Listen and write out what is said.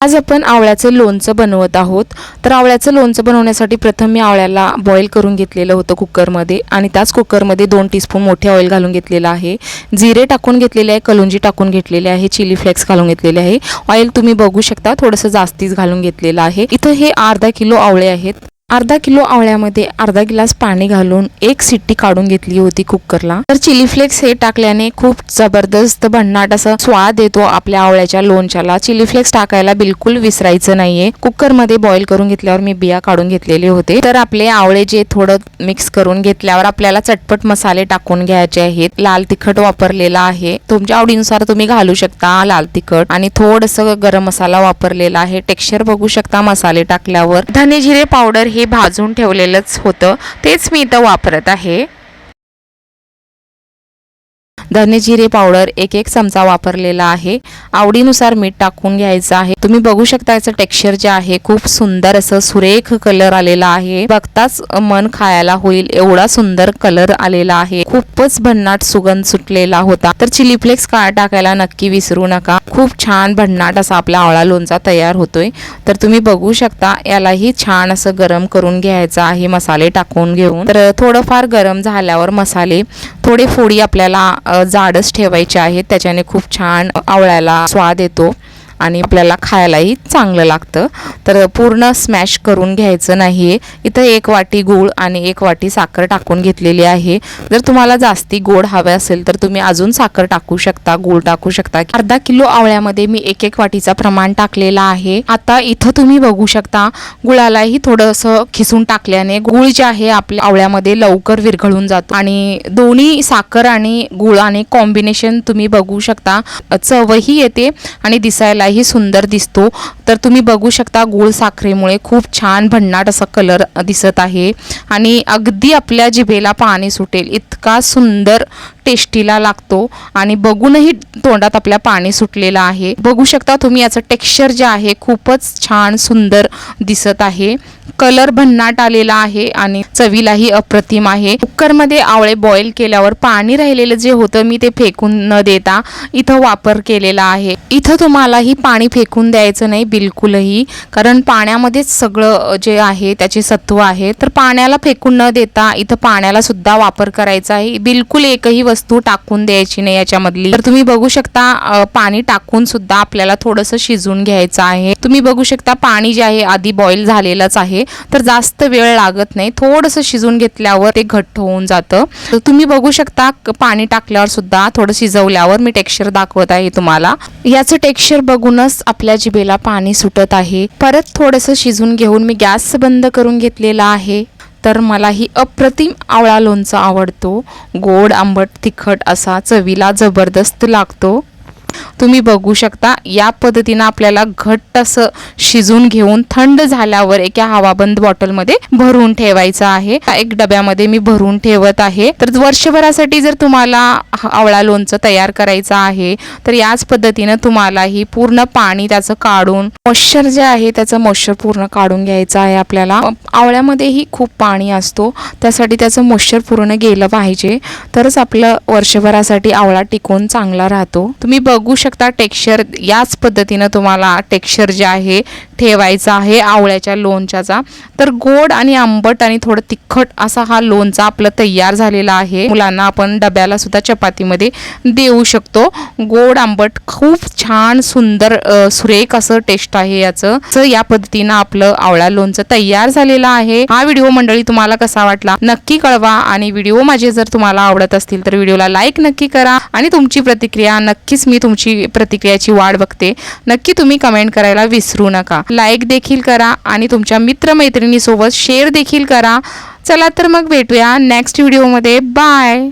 आज आपण आवळ्याचं लोणचं बनवत आहोत. तर आवळ्याचं लोणचं बनवण्यासाठी प्रथम मी आवळ्याला बॉईल करून घेतलेलं होतं कुकरमध्ये आणि त्याच कुकरमध्ये दोन टीस्पून मोठे ऑइल घालून घेतलेलं आहे. जिरे टाकून घेतलेले आहे कलुंजी टाकून घेतलेले आहे चिली फ्लेक्स घालून घेतलेले आहे. ऑइल तुम्ही बघू शकता थोडंसं जास्तीच घालून घेतलेलं आहे. इथं हे अर्धा किलो आवळे आहेत. अर्धा किलो आवळ्यामध्ये अर्धा गिलास पाणी घालून एक सिट्टी काढून घेतली होती कुकरला. तर चिली फ्लेक्स हे टाकल्याने खूप जबरदस्त भन्नाट असं स्वाद येतो आपल्या आवळ्याच्या लोणच्याला. चिली फ्लेक्स टाकायला बिलकुल विसरायचं नाहीये. कुकरमध्ये बॉईल करून घेतल्यावर मी बिया काढून घेतलेले होते. तर आपले आवळे जे थोडं मिक्स करून घेतल्यावर आपल्याला चटपट मसाले टाकून घ्यायचे आहेत. लाल तिखट वापरलेला आहे. तुमच्या आवडीनुसार तुम्ही घालू शकता लाल तिखट आणि थोडंसं गरम मसाला वापरलेला आहे. टेक्स्चर बघू शकता मसाले टाकल्यावर. धने जिरे पावडर हे भाजून ठेवलेलंच होतं. तेच मी इथं वापरत आहे. धने जिरे पावडर एक एक चमचा वापरलेला आहे. आवडीनुसार मीठ टाकून घ्यायचं आहे. तुम्ही बघू शकता याचं टेक्स्चर जे आहे खूप सुंदर असं सुरेख कलर आलेला आहे. बघताच मन खायला होईल एवढा सुंदर कलर आलेला आहे. खूपच भन्नाट सुगंध सुटलेला होता. तर चिली फ्लेक्स काळ टाकायला नक्की विसरू नका. खूप छान भन्नाट असा आपला आवळा लोणचा तयार होतोय. तर तुम्ही बघू शकता यालाही छान असं गरम करून घ्यायचं आहे मसाले टाकून घेऊन. तर थोडंफार गरम झाल्यावर मसाले थोडे फोडी आपल्याला जाडच ठेवायचे आहेत त्याच्याने खूप छान आवळ्याला स्वाद येतो. आणि आपल्याला खायलाही चांगलं लागतं. तर पूर्ण स्मॅश करून घ्यायचं नाही आहे इथं एक वाटी गूळ आणि एक वाटी साखर टाकून घेतलेली आहे. जर तुम्हाला जास्ती गोड हवे असेल तर तुम्ही अजून साखर टाकू शकता गूळ टाकू शकता. अर्धा किलो आवळ्यामध्ये मी एक एक वाटीचा प्रमाण टाकलेला आहे. आता इथं तुम्ही बघू शकता गुळालाही थोडंसं खिसून टाकल्याने गुळ जे आहे आपल्या आवळ्यामध्ये लवकर विरघळून जातो. आणि दोन्ही साखर आणि गुळ आणि कॉम्बिनेशन तुम्ही बघू शकता. चवही येते आणि दिसायला दिसायलाही सुंदर दिसतो तर तुम्ही बघू शकता गुळ साखरेमुळे खूप छान भन्नाट असा कलर दिसत आहे. आणि अगदी आपल्या जिभेला पाणी सुटेल इतका सुंदर टेस्टीला लागतो. आणि बघूनही तोंडात आपल्या पाणी सुटलेलं आहे. बघू शकता तुम्ही याचं टेक्स्चर जे आहे खूपच छान सुंदर दिसत आहे. कलर भन्नाट आलेला आहे आणि चवीलाही अप्रतिम आहे. कुकरमध्ये आवळे बॉईल केल्यावर पाणी राहिलेलं जे होतं मी ते फेकून न देता इथं वापर केलेला आहे. इथं तुम्हालाही पाणी फेकून द्यायचं नाही बिलकुलही. कारण पाण्यामध्येच सगळं जे आहे त्याचे सत्व आहे. तर पाण्याला फेकून न देता इथं पाण्याला सुद्धा वापर करायचा आहे. बिलकुल एकही वस्तू टाकून द्यायची नाही याच्यामधली. तर तुम्ही बघू शकता पाणी टाकून सुद्धा आपल्याला थोडंसं शिजून घ्यायचं आहे. तुम्ही बघू शकता पाणी जे आहे आधी बॉईल झालेलंच आहे. तर जास्त वेळ लागत नाही. थोडंसं शिजून घेतल्यावर ते घट्ट होऊन जातं. तर तुम्ही बघू शकता पाणी टाकल्यावर सुद्धा थोडं शिजवल्यावर मी टेक्स्चर दाखवत आहे तुम्हाला. याचं टेक्स्चर बघूनच आपल्या जिभेला पाणी सुटत आहे. परत थोडंसं शिजून घेऊन मी गॅस बंद करून घेतलेला आहे. तर मलाही अप्रतिम आवळा लोणचा आवडतो. गोड आंबट तिखट असा चवीला जबरदस्त लागतो. तुम्ही बघू शकता या पद्धतीनं आपल्याला घट्ट असं शिजून घेऊन थंड झाल्यावर एका हवाबंद बॉटलमध्ये भरून ठेवायचं आहे. एक डब्यामध्ये मी भरून ठेवत आहे. तर वर्षभरासाठी जर तुम्हाला आवळा लोणचं तयार करायचं आहे तर याच पद्धतीनं तुम्हाला ही पूर्ण पाणी त्याचं काढून मॉइश्चर जे आहे त्याचं मॉइश्चर पूर्ण काढून घ्यायचं आहे आपल्याला. आवळ्यामध्येही खूप पाणी असतो त्यासाठी त्याचं मॉइश्चर पूर्ण गेलं पाहिजे. तरच आपलं वर्षभरासाठी आवळा टिकून चांगला राहतो. तुम्ही बघू शकता. टेक्स्चर याच पद्धतीनं तुम्हाला टेक्स्चर जे आहे ठेवायचा आहे आवळ्याच्या लोणच्याचा. तर गोड आणि आंबट आणि थोडं तिखट असा हा लोणचा आपला तयार झालेला आहे. मुलांना आपण डब्याला सुद्धा चपातीमध्ये देऊ शकतो. गोड आंबट खूप छान सुंदर सुरेख असं टेस्ट आहे याचं. या पद्धतीनं आपलं आवळा लोणचं तयार झालेलं आहे. हा व्हिडिओ मंडळी तुम्हाला कसा वाटला? नक्की कळवा आणि व्हिडिओ माझे जर तुम्हाला आवडत असतील तर व्हिडिओला लाईक नक्की करा आणि तुमची प्रतिक्रिया नक्कीच मी तुमची प्रतिक्रियाची वाट बघते. नक्की तुम्ही कमेंट करायला विसरू नका. लाईक देखील करा आणि तुमच्या मित्रमैत्रिणीसोबत शेअर देखील करा. चला तर मग भेटूया नेक्स्ट व्हिडिओमध्ये बाय